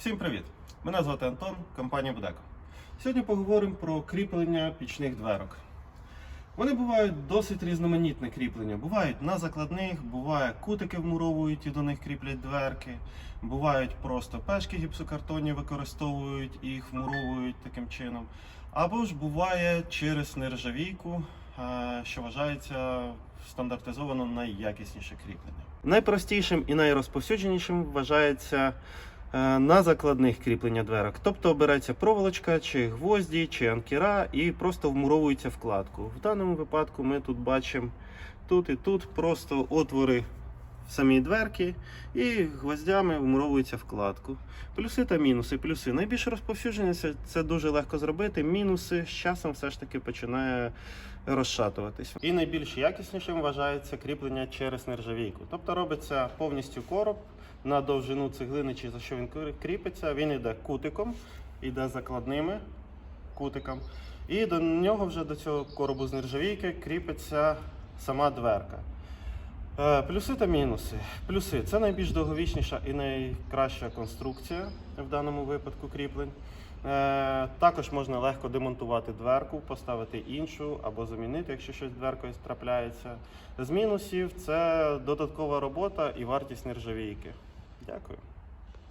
Всім привіт! Мене звати Антон, компанія Будеко. Сьогодні поговоримо про кріплення пічних дверок. Вони бувають досить різноманітне кріплення. Бувають на закладних, буває кутики вмуровують і до них кріплять дверки. Бувають просто пешки гіпсокартонні використовують і їх вмуровують таким чином. Або ж буває через нержавійку, е, що вважається стандартизовано найякісніше кріплення. Найпростішим і найрозповсюдженішим вважається на закладних кріплення дверок. Тобто обирається проволочка, чи гвозді, чи анкера і просто вмуровується вкладку. В даному випадку ми тут бачимо тут і тут просто отвори в самій дверки і гвоздями вмуровується вкладку. Плюси та мінуси. Плюси. Найбільш розповсюджені це, дуже легко зробити. Мінуси з часом все ж таки починає розшатуватись. І найбільш якіснішим вважається кріплення через нержавійку. Тобто робиться повністю короб на довжину цеглини, чи за що він кріпиться. Він йде кутиком, йде закладними кутиком. І до нього вже до цього коробу з нержавійки кріпиться сама дверка. Е, Плюси та мінуси. Плюси це найбільш довговічніша і найкраща конструкція в даному випадку кріплень. Е, Також можна легко демонтувати дверку, поставити іншу або замінити, якщо щось дверкою трапляється. З мінусів це додаткова робота і вартість нержавійки. Дякую.